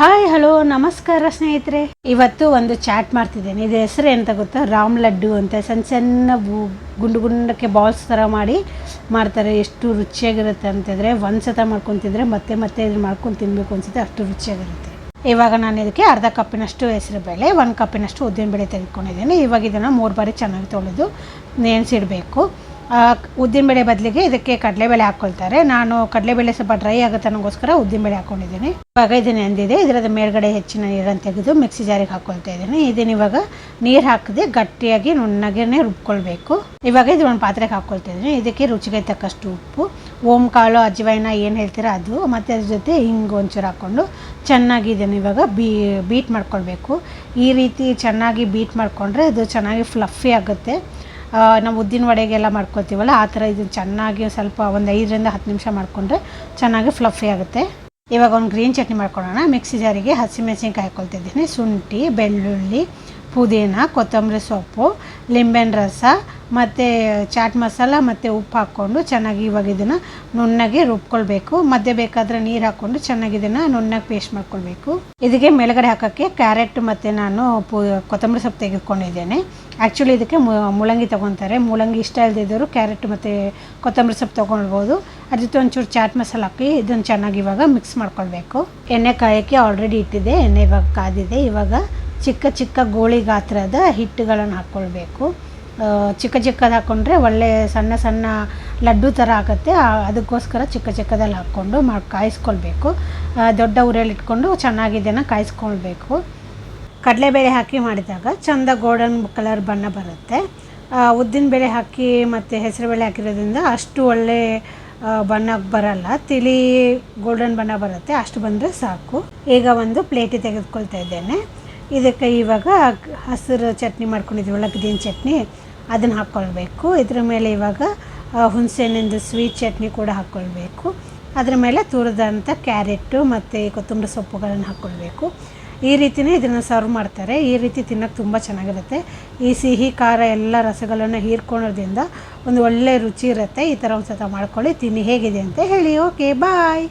Hi hello ನಮಸ್ಕಾರ ಸ್ನೇಹಿತರೆ. ಇವತ್ತು ಒಂದು ಚಾಟ್ ಮಾಡ್ತಿದ್ದೇನೆ. ಇದು ಹೆಸರು ಎಂತ ಗೊತ್ತಾ? ರಾಮ್ ಲಡ್ಡು ಅಂತ. ಸಣ್ಣ ಸಣ್ಣ ಗುಂಡು ಗುಂಡಕ್ಕೆ ಬಾಲ್ಸ್ ಥರ ಮಾಡಿ ಮಾಡ್ತಾರೆ. ಎಷ್ಟು ರುಚಿಯಾಗಿರುತ್ತೆ ಅಂತಂದರೆ ಒಂದು ಸತ ಮಾಡ್ಕೊತಿದ್ರೆ ಮತ್ತೆ ಮತ್ತೆ ಇದನ್ನ ಮಾಡ್ಕೊಂಡು ತಿನ್ನಬೇಕು ಅನ್ಸುತ್ತೆ. ಅಷ್ಟು ರುಚಿಯಾಗಿರುತ್ತೆ. ಇವಾಗ ನಾನು ಇದಕ್ಕೆ ಅರ್ಧ ಕಪ್ಪಿನಷ್ಟು ಹೆಸರು ಬೇಳೆ, ಒಂದು ಕಪ್ಪಿನಷ್ಟು ಉದ್ದಿನ ಬೇಳೆ ತೆಗೆದುಕೊಂಡಿದ್ದೇನೆ. ಇವಾಗ ಇದನ್ನು ಮೂರು ಬಾರಿ ಚೆನ್ನಾಗಿ ತೊಳೆದು ನೆನೆಸಿಡಬೇಕು. ಉದ್ದಿನಬೇಳೆ ಬದಲಿಗೆ ಇದಕ್ಕೆ ಕಡಲೆಬೇಳೆ ಹಾಕ್ಕೊಳ್ತಾರೆ ನಾನು ಕಡಲೆಬೇಳೆ ಸ್ವಲ್ಪ ಡ್ರೈ ಆಗುತ್ತೆ ಅನ್ನೋಗೋಸ್ಕರ ಉದ್ದಿನಬೇಳೆ ಹಾಕ್ಕೊಂಡಿದ್ದೀನಿ ಇವಾಗ ಇದನ್ನು ಅಂದಿದೆ ಇದರದ ಮೇಲ್ಗಡೆ ಹೆಚ್ಚಿನ ನೀರನ್ನು ತೆಗೆದು ಮಿಕ್ಸಿ ಜಾರಿಗೆ ಹಾಕ್ಕೊಳ್ತಾ ಇದ್ದೀನಿ. ಇದನ್ನ ಇವಾಗ ನೀರು ಹಾಕದೆ ಗಟ್ಟಿಯಾಗಿ ನುಣ್ಣಗೆ ರುಬ್ಕೊಳ್ಬೇಕು. ಇವಾಗ ಇದು ಒಂದು ಪಾತ್ರೆಗೆ ಹಾಕ್ಕೊಳ್ತಾ ಇದ್ದೀನಿ. ಇದಕ್ಕೆ ರುಚಿಗೆ ತಕ್ಕಷ್ಟು ಉಪ್ಪು, ಓಮ್ ಕಾಳು ಅಜ್ವೈನ ಏನು ಹೇಳ್ತೀರ ಅದು, ಮತ್ತು ಅದ್ರ ಜೊತೆ ಹಿಂಗೆ ಒಂಚೂರು ಹಾಕ್ಕೊಂಡು ಚೆನ್ನಾಗಿ ಇದನ್ನು ಇವಾಗ ಬೀಟ್ ಮಾಡ್ಕೊಳ್ಬೇಕು. ಈ ರೀತಿ ಚೆನ್ನಾಗಿ ಬೀಟ್ ಮಾಡಿಕೊಂಡ್ರೆ ಅದು ಚೆನ್ನಾಗಿ ಫ್ಲಫಿ ಆಗುತ್ತೆ. ನಾವು ಉದ್ದಿನ ವಡೆಗೆಲ್ಲ ಮಾಡ್ಕೊತೀವಲ್ಲ ಆ ಥರ ಇದನ್ನು ಚೆನ್ನಾಗಿ ಸ್ವಲ್ಪ ಒಂದು ಐದರಿಂದ ಹತ್ತು ನಿಮಿಷ ಮಾಡಿಕೊಂಡ್ರೆ ಚೆನ್ನಾಗಿ ಫ್ಲಫಿ ಆಗುತ್ತೆ. ಇವಾಗ ಒಂದು ಗ್ರೀನ್ ಚಟ್ನಿ ಮಾಡ್ಕೊಳ್ಳೋಣ ಮಿಕ್ಸಿ ಜಾರಿಗೆ ಹಸಿಮೆಣಸಿನ್ಕಾಯಿ ಹಾಕ್ಕೊಳ್ತಿದ್ದೀನಿ ಶುಂಠಿ, ಬೆಳ್ಳುಳ್ಳಿ ಪುದೀನ, ಕೊತ್ತಂಬರಿ ಸೊಪ್ಪು, ಲಿಂಬೆಹಣ್ಣು ರಸ, ಮತ್ತು ಚಾಟ್ ಮಸಾಲ, ಮತ್ತು ಉಪ್ಪು ಹಾಕ್ಕೊಂಡು ಚೆನ್ನಾಗಿ ಇವಾಗ ಇದನ್ನು ನುಣ್ಣಗೆ ರುಬ್ಕೊಳ್ಬೇಕು. ಮಧ್ಯೆ ಬೇಕಾದರೆ ನೀರು ಹಾಕ್ಕೊಂಡು ಚೆನ್ನಾಗಿ ಇದನ್ನು ನುಣ್ಣಗೆ ಪೇಸ್ಟ್ ಮಾಡ್ಕೊಳ್ಬೇಕು. ಇದಕ್ಕೆ ಮೇಲುಗಡೆ ಹಾಕೋಕ್ಕೆ ಕ್ಯಾರೆಟ್ ಮತ್ತು ನಾನು ಪು, ಕೊತ್ತಂಬರಿ ಸೊಪ್ಪು ತೆಗೆದುಕೊಂಡಿದ್ದೇನೆ. ಆ್ಯಕ್ಚುಲಿ ಇದಕ್ಕೆ ಮುಳಂಗಿ ತೊಗೊತಾರೆ. ಮುಳಂಗಿ ಇಷ್ಟ ಇಲ್ಲದಿದ್ದವರು ಕ್ಯಾರೆಟ್ ಮತ್ತು ಕೊತ್ತಂಬರಿ ಸೊಪ್ಪು ತೊಗೊಳ್ಬೋದು. ಅದ್ರ ಜೊತೆ ಒಂಚೂರು ಚಾಟ್ ಮಸಾಲ ಹಾಕಿ ಇದನ್ನು ಚೆನ್ನಾಗಿ ಇವಾಗ ಮಿಕ್ಸ್ ಮಾಡ್ಕೊಳ್ಬೇಕು. ಎಣ್ಣೆ ಕಾಯೋಕ್ಕೆ ಆಲ್ರೆಡಿ ಇಟ್ಟಿದೆ ಎಣ್ಣೆ ಇವಾಗ ಕಾದಿದೆ. ಇವಾಗ ಚಿಕ್ಕ ಚಿಕ್ಕ ಗೋಳಿ ಗಾತ್ರದ ಹಿಟ್ಟುಗಳನ್ನು ಹಾಕ್ಕೊಳ್ಬೇಕು. ಚಿಕ್ಕ ಚಿಕ್ಕದು ಹಾಕ್ಕೊಂಡ್ರೆ ಒಳ್ಳೆ ಸಣ್ಣ ಸಣ್ಣ ಲಡ್ಡು ಥರ ಆಗುತ್ತೆ. ಅದಕ್ಕೋಸ್ಕರ ಚಿಕ್ಕ ಚಿಕ್ಕದಲ್ಲಿ ಹಾಕ್ಕೊಂಡು ಮಾಡಿ ಕಾಯಿಸ್ಕೊಳ್ಬೇಕು. ದೊಡ್ಡ ಉರಿಯಲ್ಲಿ ಇಟ್ಕೊಂಡು ಚೆನ್ನಾಗಿ ಇದನ್ನು ಕಾಯಿಸ್ಕೊಳ್ಬೇಕು. ಕಡಲೆಬೇಳೆ ಹಾಕಿ ಮಾಡಿದಾಗ ಚಂದ ಗೋಲ್ಡನ್ ಕಲರ್ ಬಣ್ಣ ಬರುತ್ತೆ. ಉದ್ದಿನ ಬೇಳೆ ಹಾಕಿ ಮತ್ತು ಹೆಸರುಬೇಳೆ ಹಾಕಿರೋದ್ರಿಂದ ಅಷ್ಟು ಒಳ್ಳೆ ಬಣ್ಣ ಬರಲ್ಲ. ತಿಳಿ ಗೋಲ್ಡನ್ ಬಣ್ಣ ಬರುತ್ತೆ. ಅಷ್ಟು ಬಂದರೆ ಸಾಕು. ಈಗ ಒಂದು ಪ್ಲೇಟಿಗೆ ತೆಗೆದುಕೊಳ್ತಾ ಇದ್ದೇನೆ. ಇದಕ್ಕೆ ಇವಾಗ ಹಸಿರು ಚಟ್ನಿ ಮಾಡ್ಕೊಂಡಿದ್ದೀವಲ್ಲ ಗ್ರೀನ್ ಚಟ್ನಿ. ಅದನ್ನು ಹಾಕ್ಕೊಳ್ಬೇಕು ಇದ್ರ ಮೇಲೆ ಇವಾಗ ಹುಣಸೆ ಹುಣಸೆಹಣ್ಣಿಂದು ಸ್ವೀಟ್ ಚಟ್ನಿ ಕೂಡ ಹಾಕ್ಕೊಳ್ಬೇಕು ಅದ್ರ ಮೇಲೆ ತುರಿದಂಥ ಕ್ಯಾರೆಟು ಮತ್ತು ಕೊತ್ತಂಬರಿ ಸೊಪ್ಪುಗಳನ್ನು ಹಾಕ್ಕೊಳ್ಬೇಕು ಈ ರೀತಿಯೇ ಇದನ್ನು ಸರ್ವ್ ಮಾಡ್ತಾರೆ. ಈ ರೀತಿ ತಿನ್ನೋಕ್ಕೆ ತುಂಬ ಚೆನ್ನಾಗಿರುತ್ತೆ. ಈ ಸಿಹಿ, ಖಾರ ಎಲ್ಲ ರಸಗಳನ್ನು ಹೀರ್ಕೊಳ್ಳೋದ್ರಿಂದ ಒಂದು ಒಳ್ಳೆ ರುಚಿ ಇರುತ್ತೆ. ಈ ಥರ ಒಂದು ಸತ ಮಾಡ್ಕೊಳ್ಳಿ. ತಿನ್ನಿ, ಹೇಗಿದೆ ಅಂತ ಹೇಳಿ. Okay bye